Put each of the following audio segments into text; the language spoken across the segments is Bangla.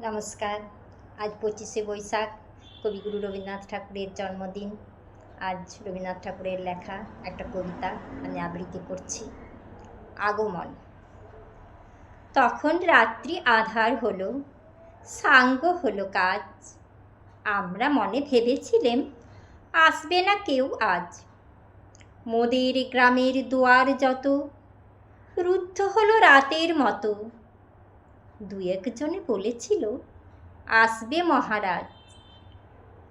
নমস্কার। আজ পঁচিশে বৈশাখ, কবিগুরু রবীন্দ্রনাথ ঠাকুরের জন্মদিন। আজ রবীন্দ্রনাথ ঠাকুরের লেখা একটা কবিতা আমি আবৃত্তি করছি। আগমন। তখন রাত্রি আধার হলো, সাঙ্গ হলো কাজ। আমরা মনে ভেবেছিলেম, আসবে না কেউ আজ। মোদের গ্রামের দুয়ার যত, রুদ্ধ হলো রাতের মতো। দু একজনে বলেছিল, আসবে মহারাজ।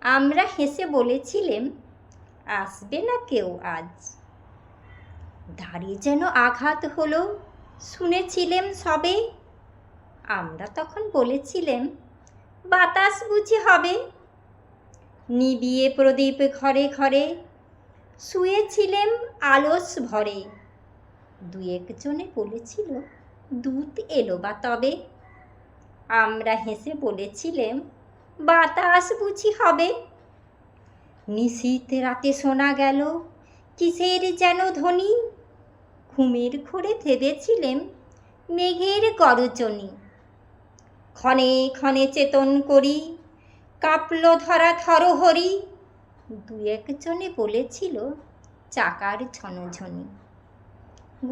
আমরা হেসে বলেছিলেম, আসবে না কেউ আজ। দাঁড়িয়ে যেন আঘাত হলো, শুনেছিলেম সবে? আমরা তখন বলেছিলেম, বাতাস বুঝি হবে। নিবিয়ে প্রদীপ ঘরে ঘরে, শুয়েছিলেম আলস ভরে। দু একজনে বলেছিল দুধ এলো বা তবে? আমরা হেসে বলেছিলেম, বাতাস বুঝি হবে? নিশীত রাতে শোনা গেল, কিসের যেন ধ্বনি? ঘুমের ঘোরে ভেবেছিলেম, মেঘের গরজনী। ক্ষণে ক্ষণে চেতন করি, কাঁপল ধরা থরহরি দু একজনে বলেছিল, চাকার ঝনঝনি।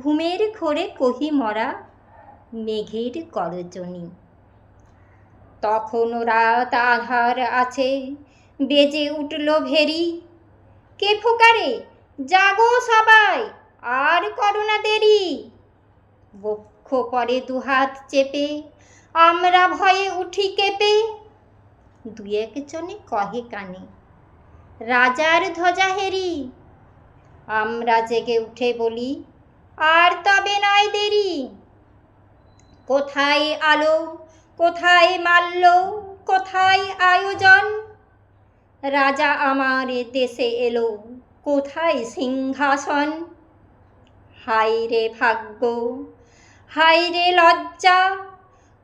ঘুমের ঘোরে কহি মরা, মেঘের গরজনী। তখনও রাত আধার আছে, বেজে উঠল ভেরি। কে ফোকারে? জাগো সবাই, আর করোনা দেরি। বক্ষ পরে দুহাত চেপে, আমরা ভয়ে উঠি কেঁপে। দু একজনে কহে কানে, রাজার ধ্বজা হেরি। আমরা জেগে উঠে বলি, আর তবে নয় দেরি। কোথায় আলো? কোথায় মাল্য, কোথায় আয়োজন? রাজা আমার দেশে এলো, কোথায় সিংহাসন? হায় রে ভাগ্য হায় রে লজ্জা,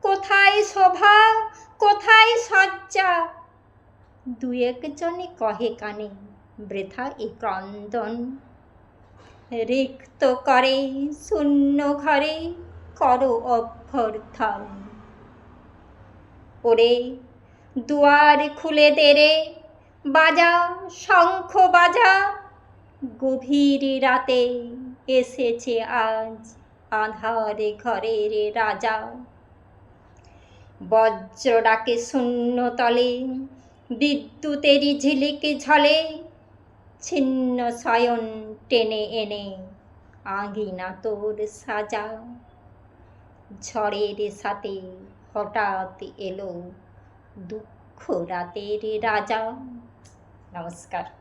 কোথায় শোভা, কোথায় সজ্জা দু একজনে কহে কানে, বৃথা এ ক্রন্দন। রিক্ত করে, শূন্য ঘরে, করো অভ্যর্থন। ওরে দুয়ার খুলে দেরে বাজা, শঙ্খ বাজা। গভীর রাতে এসেছে আজ আধারে ঘরের রাজা। বজ্র ডাকে শূন্য তলে, বিদ্যুতেরই ঝিলিক ঝলে। ছিন্ন শয়ন টেনে এনে আঙিনা তোর সাজা। ঝড়ের সাথে হঠাৎ এলো দুঃখ রাতের রাজা। নমস্কার।